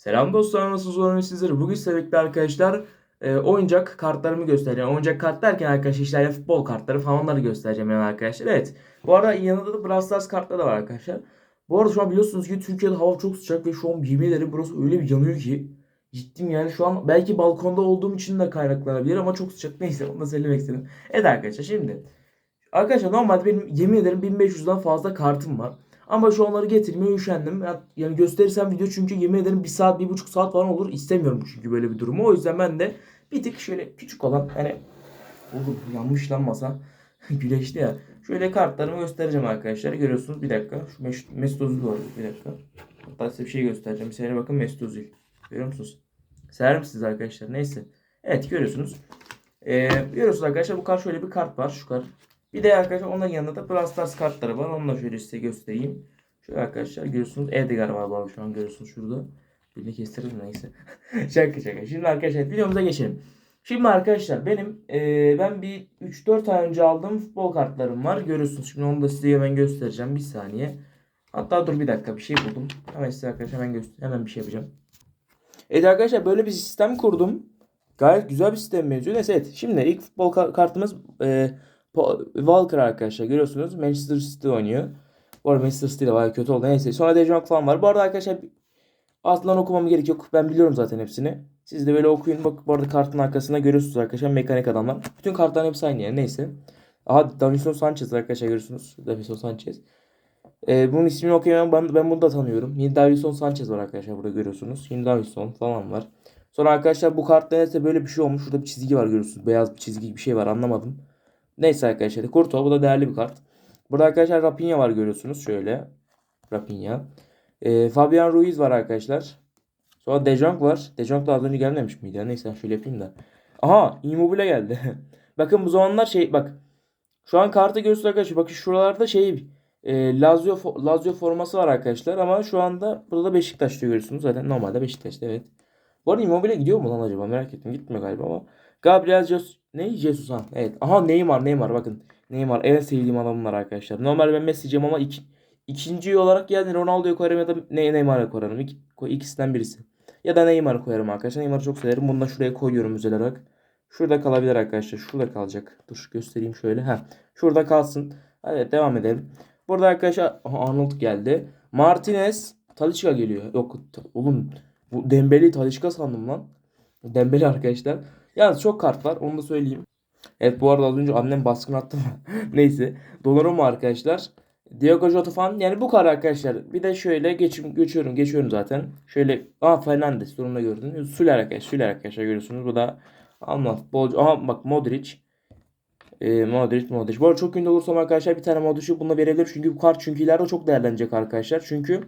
Selam dostlar nasılsınız umarım sizlere bugün size birlikte arkadaşlar e, oyuncak kartlarımı göstereceğim. Oyuncak kart derken arkadaşlar işte yani futbol kartları falan onları göstereceğim yani arkadaşlar. Evet bu arada yanında da Brawl Stars kartları da var arkadaşlar. Bu arada şu an biliyorsunuz ki Türkiye'de hava çok sıcak ve şu an yemin ederim burası öyle bir yanıyor ki. Ciddiyim yani şu an belki balkonda olduğum için de kaynaklanabilir ama çok sıcak. Neyse onu da söylemek istedim. Evet arkadaşlar şimdi. Arkadaşlar normalde benim yemin ederim 1500'den fazla kartım var. Ama şu onları getirmeye üşendim. Ya- Yani gösterirsem video çünkü yemin ederim 1 saat 1,5 saat falan olur. İstemiyorum çünkü böyle bir durumu. O yüzden ben de bir tık şöyle küçük olan hani oğlum yanmış lan masa. Güneşli ya. Şöyle kartlarımı göstereceğim arkadaşlar. Görüyorsunuz bir dakika. Şu Mes- Mesut Özil var. Bir dakika. Hatta size bir şey göstereceğim. Bir saniye bakın Mesut Özil. Görüyor musunuz? Sever misiniz arkadaşlar? Neyse. Evet görüyorsunuz. Ee, görüyorsunuz arkadaşlar bu kart şöyle bir kart var. Şu kart. Bir de arkadaşlar onların yanında da Brawl Stars kartları var. Onu da şöyle size göstereyim. Şöyle arkadaşlar görüyorsunuz. Edgar var bu şu an görüyorsunuz şurada. Birini kestirelim neyse. şaka şaka. Şimdi arkadaşlar videomuza geçelim. Şimdi arkadaşlar benim eee, ben bir 3-4 ay önce aldığım futbol kartlarım var. Görüyorsunuz. Şimdi onu da size hemen göstereceğim. Bir saniye. Hatta dur bir dakika bir şey buldum. Hemen size arkadaşlar hemen göster hemen bir şey yapacağım. Evet arkadaşlar böyle bir sistem kurdum. Gayet güzel bir sistem benziyor. Neyse evet. Şimdi ilk futbol ka- kartımız Po- Walker arkadaşlar görüyorsunuz. Manchester City oynuyor. Bu arada Manchester City de bayağı kötü oldu. Neyse. Sonra De Jong falan var. Bu arada arkadaşlar altından okumam gerek yok. Ben biliyorum zaten hepsini. Siz de böyle okuyun. Bak bu arada kartın arkasında görüyorsunuz arkadaşlar. Mekanik adamlar. Bütün kartların hepsi aynı yani. Neyse. Aha Davinson Sanchez arkadaşlar görüyorsunuz. Davinson Sanchez. Ee, bunun ismini okuyamam. Ben, ben bunu da tanıyorum. Yine Davinson Sanchez var arkadaşlar. Burada görüyorsunuz. Yine Davinson falan var. Sonra arkadaşlar bu kartta neyse böyle bir şey olmuş. Şurada bir çizgi var görüyorsunuz. Beyaz bir çizgi bir şey var anlamadım. Neyse arkadaşlar. Kurto bu da değerli bir kart. Burada arkadaşlar Rapinha var görüyorsunuz. Şöyle. Rapinha. Ee, Fabian Ruiz var arkadaşlar. Sonra De Jong var. De Jong da az önce gelmemiş miydi? ya? Neyse şöyle yapayım da. Aha Immobile geldi. bakın bu zamanlar şey bak. Şu an kartı görüyorsunuz arkadaşlar. Bakın şuralarda şey e, Lazio, Lazio forması var arkadaşlar. Ama şu anda burada da Beşiktaş görüyorsunuz. Zaten normalde Beşiktaş'ta evet. Bu arada Immobile gidiyor mu lan acaba? Merak ettim. Gitmiyor galiba ama. Gabriel Jesus. Ne? Jesus ha. Evet. Aha Neymar Neymar bakın. Neymar en sevdiğim adamlar arkadaşlar. Normalde ben Messi'ciyim ama iki, ikinci olarak yani Ronaldo'yu koyarım ya da Ne- Neymar'ı koyarım. Koy- ikisinden birisi. Ya da Neymar'ı koyarım arkadaşlar. Neymar'ı çok severim. Bunu da şuraya koyuyorum özel olarak. Şurada kalabilir arkadaşlar. Şurada kalacak. Dur göstereyim şöyle. Ha. Şurada kalsın. Hadi devam edelim. Burada arkadaşlar Arnold geldi. Martinez Talisca geliyor. Yok oğlum bu Dembele'yi Talisca sandım lan. Dembele arkadaşlar. Yalnız çok kart var onu da söyleyeyim. Evet bu arada az önce annem baskın attı mı? Neyse. Donnarumma arkadaşlar. Diogo Jota falan. Yani bu kadar arkadaşlar. Bir de şöyle geçim, geçiyorum geçiyorum zaten. Şöyle. Aa Fernandes. Durumda gördün. Süler arkadaşlar. Süler arkadaşlar görüyorsunuz. Bu da Alman futbolcu. Aha bak Modric. Ee, Modric Modric. Bu arada çok ünlü olursam arkadaşlar bir tane Modric'i bununla verebilir. Çünkü bu kart çünkü ileride çok değerlenecek arkadaşlar. Çünkü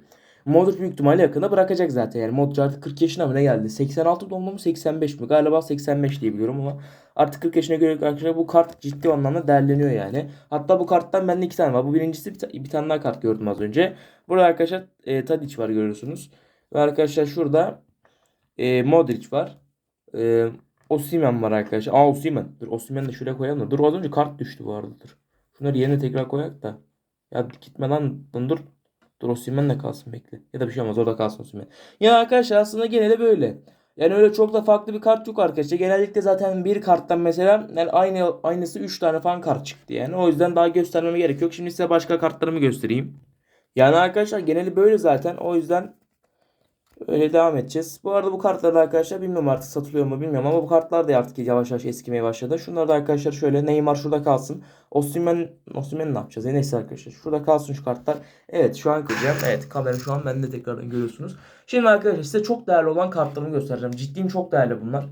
Modric büyük ihtimalle yakında bırakacak zaten. Yani Modric artık 40 yaşına mı ne geldi? 86 doğumlu mu 85 mi? Galiba 85 diye biliyorum ama artık 40 yaşına göre arkadaşlar bu kart ciddi anlamda değerleniyor yani. Hatta bu karttan bende iki tane var. Bu birincisi bir, ta- bir tane daha kart gördüm az önce. Burada arkadaşlar e, Tadic var görüyorsunuz. Ve arkadaşlar şurada e, Modric var. E, Osimhen var arkadaşlar. Aa Osimhen. Dur Osimhen'i de şuraya koyalım da. Dur az önce kart düştü bu arada. Dur. Şunları yerine tekrar koyak da. Ya gitme. Lan dur. Dur Osimhen de kalsın bekle. Ya da bir şey olmaz orada kalsın Osimhen. Ya arkadaşlar aslında gene de böyle. Yani öyle çok da farklı bir kart yok arkadaşlar. Genellikle zaten bir karttan mesela yani aynı aynısı 3 tane falan kart çıktı yani. O yüzden daha göstermeme gerek yok. Şimdi size başka kartlarımı göstereyim. Yani arkadaşlar geneli böyle zaten. O yüzden öyle devam edeceğiz. Bu arada bu kartlar da arkadaşlar bilmiyorum artık satılıyor mu bilmiyorum ama bu kartlar da artık yavaş yavaş eskimeye başladı. Şunları da arkadaşlar şöyle Neymar şurada kalsın. Osimhen Osimhen ne yapacağız? E neyse arkadaşlar şurada kalsın şu kartlar. Evet şu an kıracağım. Evet kamera şu an bende tekrardan görüyorsunuz. Şimdi arkadaşlar size çok değerli olan kartlarımı göstereceğim. Ciddiyim çok değerli bunlar.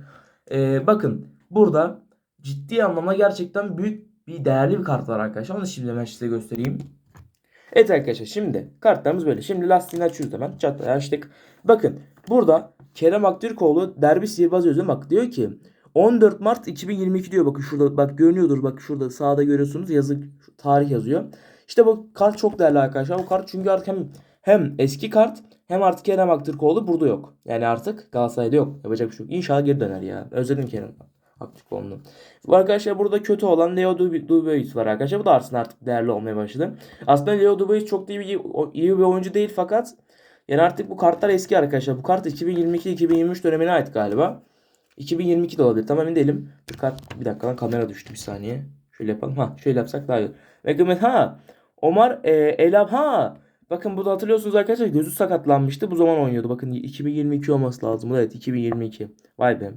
Ee, bakın burada ciddi anlamda gerçekten büyük bir değerli bir kart var arkadaşlar. Onu şimdi hemen size göstereyim. Evet arkadaşlar şimdi kartlarımız böyle. Şimdi lastiğini açıyoruz hemen. Çat açtık. Bakın burada Kerem Aktürkoğlu derbi sihirbaz. Bak diyor ki 14 Mart 2022 diyor. Bakın şurada bak görünüyordur. Bak şurada sağda görüyorsunuz. Yazı tarih yazıyor. İşte bu kart çok değerli arkadaşlar. Bu kart çünkü artık hem hem eski kart hem artık Kerem Aktürkoğlu burada yok. Yani artık Galatasaray'da yok. Yapacak bir şey yok. İnşallah geri döner ya. Özledim Kerem Aktürkoğlu'nu. Bu arkadaşlar burada kötü olan Leo Dub- Dubois var arkadaşlar. Bu da aslında artık değerli olmaya başladı. Aslında Leo Dubois çok da iyi iyi bir oyuncu değil fakat Yani artık bu kartlar eski arkadaşlar. Bu kart 2022-2023 dönemine ait galiba. 2022 de olabilir. Tam emin değilim. Kart bir dakika lan kamera düştü bir saniye. Şöyle yapalım. Ha şöyle yapsak daha iyi. Ve Gımet ha. Omar e, Elab ha. Bakın burada hatırlıyorsunuz arkadaşlar gözü sakatlanmıştı. Bu zaman oynuyordu. Bakın 2022 olması lazım. Evet 2022. Vay be.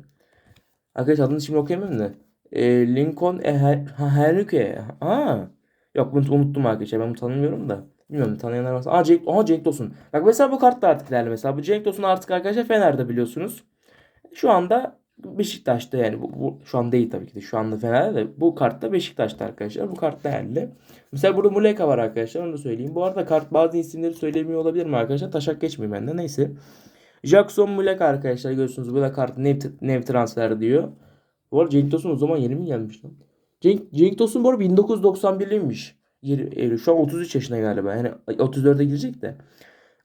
Arkadaşlar adını şimdi okuyamıyorum da. E, Lincoln e, Henrique. Ha. Yok bunu unuttum arkadaşlar. Ben bunu tanımıyorum da. Bilmiyorum tanıyanlar varsa. Aa Cenk, aha Cenk Tosun. Bak mesela bu kart da artık değerli mesela. Bu Cenk Tosun artık arkadaşlar Fener'de biliyorsunuz. Şu anda Beşiktaş'ta yani bu, bu şu an değil tabii ki de şu anda Fener'de de bu kartta Beşiktaş'ta arkadaşlar. Bu kart değerli. Mesela burada Muleka var arkadaşlar onu da söyleyeyim. Bu arada kart bazı isimleri söylemiyor olabilir mi arkadaşlar? Taşak geçmeyeyim ben de neyse. Jackson Muleka arkadaşlar görüyorsunuz. Bu da kart nev, nev transfer diyor. Bu arada Cenk Tosun o zaman yeni mi gelmiş lan? Cenk, Cenk Tosun bu arada 1991'liymiş. Yeri- Eylül. Şu an 33 yaşında galiba. Yani 34'e girecek de.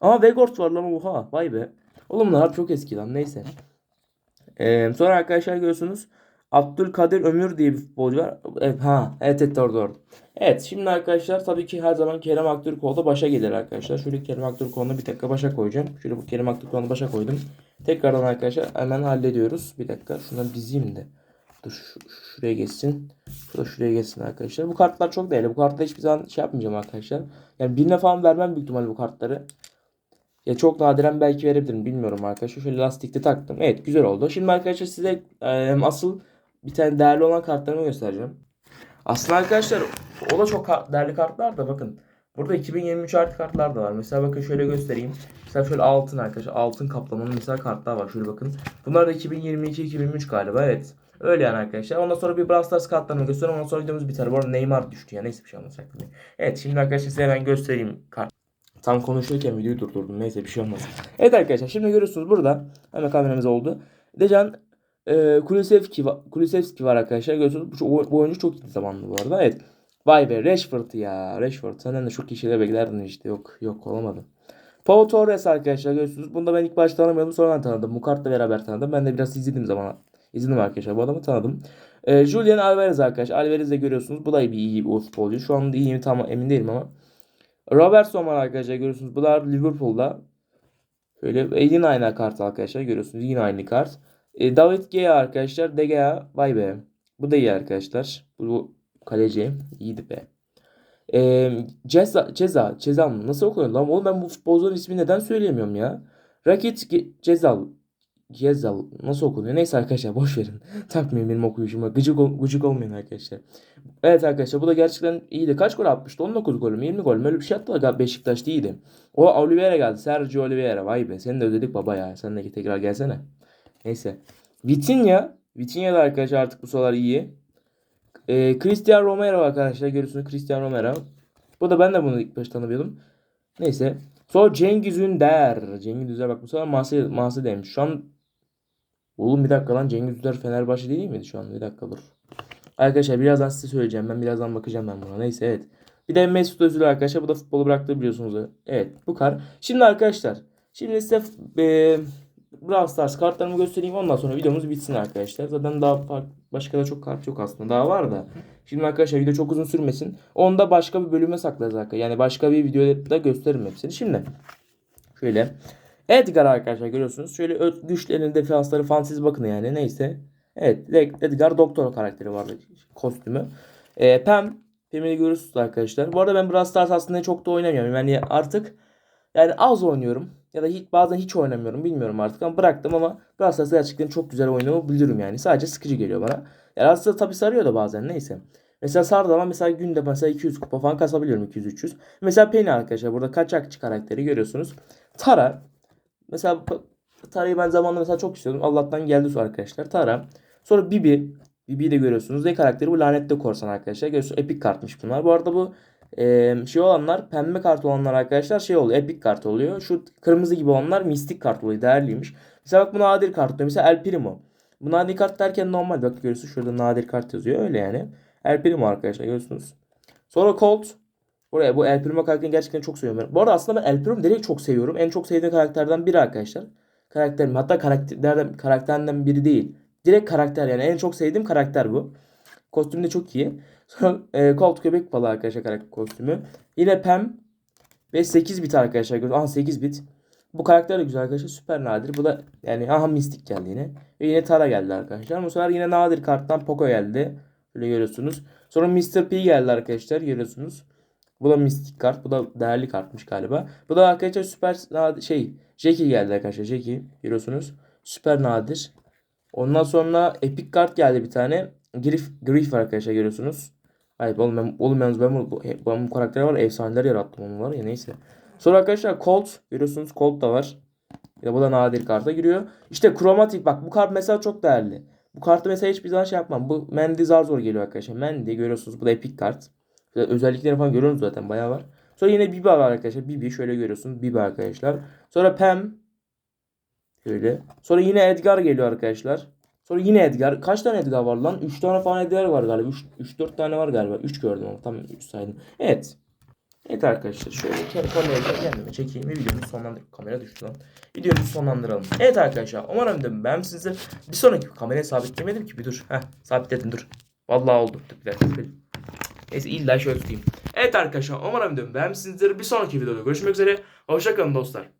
Ama Vegort var lan oha. Vay be. Oğlum bunlar çok eski lan. Neyse. Ee, sonra arkadaşlar görüyorsunuz. Abdülkadir Ömür diye bir futbolcu var. Evet, ha, evet, evet doğru doğru. Evet şimdi arkadaşlar tabii ki her zaman Kerem Aktürkoğlu başa gelir arkadaşlar. Şöyle Kerem Aktürkoğlu'nu bir dakika başa koyacağım. Şöyle bu Kerem Aktürkoğlu'nu başa koydum. Tekrardan arkadaşlar hemen hallediyoruz. Bir dakika şundan dizeyim de. Dur şu, şuraya geçsin. Şu da şuraya geçsin arkadaşlar. Bu kartlar çok değerli. Bu kartları hiçbir zaman şey yapmayacağım arkadaşlar. Yani birine falan vermem büyük ihtimalle bu kartları. Ya çok nadiren belki verebilirim bilmiyorum arkadaşlar. Şöyle lastikte taktım. Evet güzel oldu. Şimdi arkadaşlar size e, asıl bir tane değerli olan kartlarımı göstereceğim. Aslında arkadaşlar o da çok değerli kartlar da bakın. Burada 2023 artı kartlar da var. Mesela bakın şöyle göstereyim. Mesela şöyle altın arkadaşlar. Altın kaplamalı mesela kartlar var. Şöyle bakın. Bunlar da 2022-2023 galiba. Evet. Öyle yani arkadaşlar. Ondan sonra bir Brawl Stars kartlarını göstereyim. Ondan sonra videomuz biter. Bu arada Neymar düştü ya. Neyse bir şey olmaz. Evet şimdi arkadaşlar size hemen göstereyim kart. Tam konuşurken videoyu durdurdum. Neyse bir şey olmaz. Evet arkadaşlar şimdi görüyorsunuz burada. Hemen kameramız oldu. Dejan e, Kulusevski, Kulusevski var arkadaşlar. Görüyorsunuz bu, bu oyuncu çok iyi zamanlı bu arada. Evet. Vay be Rashford ya. Rashford senden de çok iyi şeyler işte. Yok yok olamadı. Pau Torres arkadaşlar görüyorsunuz. Bunu da ben ilk başta tanımıyordum. Sonradan tanıdım. Mukart'la beraber tanıdım. Ben de biraz izledim zaman. İzledim arkadaşlar. Bu adamı tanıdım. E, Julian Alvarez arkadaşlar. Alvarez de görüyorsunuz. Bu da bir, iyi bir futbolcu. Şu anda iyi mi tam emin değilim ama. Robertson var arkadaşlar görüyorsunuz. Bu da Liverpool'da. Şöyle e, yine aynı kart arkadaşlar görüyorsunuz. Yine aynı kart. E, David Gea arkadaşlar. De Gea. Vay be. Bu da iyi arkadaşlar. Bu, bu kaleci. İyiydi be. E, Ceza, Ceza, Ceza mı? Nasıl okunuyor lan? Oğlum ben bu futbolcunun ismini neden söyleyemiyorum ya? Rakit Cezal. Gezal nasıl okunuyor? Neyse arkadaşlar boş verin. Takmayın benim okuyuşuma. Gıcık, ol- gıcık olmayın arkadaşlar. Evet arkadaşlar bu da gerçekten iyiydi. Kaç gol atmıştı? 19 gol mü? 20 gol mü? Öyle bir şey attı da Beşiktaş'ta iyiydi. O Oliveira geldi. Sergio Oliveira. Vay be. Seni de ödedik baba ya. Sen de tekrar gelsene. Neyse. Vitinha. Vitinha da arkadaşlar artık bu sıralar iyi. Ee, Cristiano Romero arkadaşlar. Görüyorsunuz Cristiano Romero. Bu da ben de bunu ilk başta tanımıyordum. Neyse. Sonra Cengiz Ünder. Cengiz Ünder bak bu sefer Marsilya, Marsilya'daymış. Şu an Oğlum bir dakika lan Cengiz Ünder Fenerbahçe değil miydi şu an? Bir dakika dur. Arkadaşlar birazdan size söyleyeceğim. Ben birazdan bakacağım ben buna. Neyse evet. Bir de Mesut Özil arkadaşlar. Bu da futbolu bıraktı biliyorsunuz. Evet bu kar. Şimdi arkadaşlar. Şimdi size e, Brawl Stars kartlarımı göstereyim. Ondan sonra videomuz bitsin arkadaşlar. Zaten daha başka da çok kart yok aslında. Daha var da. Şimdi arkadaşlar video çok uzun sürmesin. Onu da başka bir bölüme saklarız arkadaşlar. Yani başka bir videoda gösteririm hepsini. Şimdi şöyle. Edgar arkadaşlar görüyorsunuz. Şöyle ö- güçlerin defansları falan siz bakın yani neyse. Evet Ed- Edgar doktor karakteri vardı kostümü. Ee, Pam. Pam'i görüyorsunuz arkadaşlar. Bu arada ben Brawl Stars aslında çok da oynamıyorum. Yani artık yani az oynuyorum. Ya da hiç, bazen hiç oynamıyorum. Bilmiyorum artık ama bıraktım ama Stars gerçekten çok güzel oynumu bilirim yani. Sadece sıkıcı geliyor bana. Yani aslında tabii sarıyor da bazen neyse. Mesela sardı ama mesela günde mesela 200 kupa falan kasabiliyorum 200-300. Mesela Penny arkadaşlar burada kaçakçı karakteri görüyorsunuz. Tara Mesela Tara'yı ben zamanında mesela çok istiyordum. Allah'tan geldi su arkadaşlar. Tara. Sonra Bibi. Bibi'yi de görüyorsunuz. Ne karakteri bu lanetli korsan arkadaşlar. Görüyorsunuz epic kartmış bunlar. Bu arada bu e, şey olanlar pembe kart olanlar arkadaşlar şey oluyor. Epic kart oluyor. Şu kırmızı gibi olanlar mistik kart oluyor. Değerliymiş. Mesela bak bu nadir kart oluyor. Mesela El Primo. Bu nadir kart derken normal. Bak görüyorsunuz şurada nadir kart yazıyor. Öyle yani. El Primo arkadaşlar görüyorsunuz. Sonra Colt. Buraya bu El Primo karakterini gerçekten çok seviyorum. Bu arada aslında ben El Primo'yu direkt çok seviyorum. En çok sevdiğim karakterden biri arkadaşlar. Karakterim hatta karakterlerden karakterden biri değil. Direkt karakter yani en çok sevdiğim karakter bu. Kostüm de çok iyi. Sonra e, Colt köpek balığı arkadaşlar karakter kostümü. Yine Pam ve 8 bit arkadaşlar. Aha 8 bit. Bu karakter de güzel arkadaşlar. Süper nadir. Bu da yani aha mistik geldi yine. Ve yine Tara geldi arkadaşlar. Bu sefer yine nadir karttan Poco geldi. Böyle görüyorsunuz. Sonra Mr. P geldi arkadaşlar. Görüyorsunuz. Bu da mistik kart. Bu da değerli kartmış galiba. Bu da arkadaşlar süper nadir şey Jackie geldi arkadaşlar. Jackie görüyorsunuz. Süper nadir. Ondan sonra epic kart geldi bir tane. Griff, Griff arkadaşlar görüyorsunuz. Hayır oğlum ben, oğlum yalnız ben bu, ben bu karakter var efsaneler yarattım onu var ya neyse. Sonra arkadaşlar Colt görüyorsunuz Colt da var. Ya bu da nadir karta giriyor. İşte kromatik bak bu kart mesela çok değerli. Bu kartı mesela hiçbir zaman şey yapmam. Bu Mendy zar zor geliyor arkadaşlar. Mendy görüyorsunuz bu da epic kart. Özellikleri falan görüyorsunuz zaten bayağı var. Sonra yine Biba var arkadaşlar. Bibi şöyle görüyorsunuz. Biba arkadaşlar. Sonra Pam. Şöyle. Sonra yine Edgar geliyor arkadaşlar. Sonra yine Edgar. Kaç tane Edgar var lan? 3 tane falan Edgar var galiba. 3-4 tane var galiba. 3 gördüm ama tam 3 saydım. Evet. Evet arkadaşlar şöyle kamerayı da kendime çekeyim ve videomuzu sonlandır. Kamera düştü lan. Videomuzu sonlandıralım. Evet arkadaşlar umarım dedim beğenmişsinizdir. Bir sonraki kamerayı sabitlemedim ki bir dur. Heh sabitledim dur. Vallahi oldu. Dur bir dakika. Neyse illa şöyle tutayım. Evet arkadaşlar umarım dedim beğenmişsinizdir. Bir sonraki videoda görüşmek üzere. Hoşçakalın dostlar.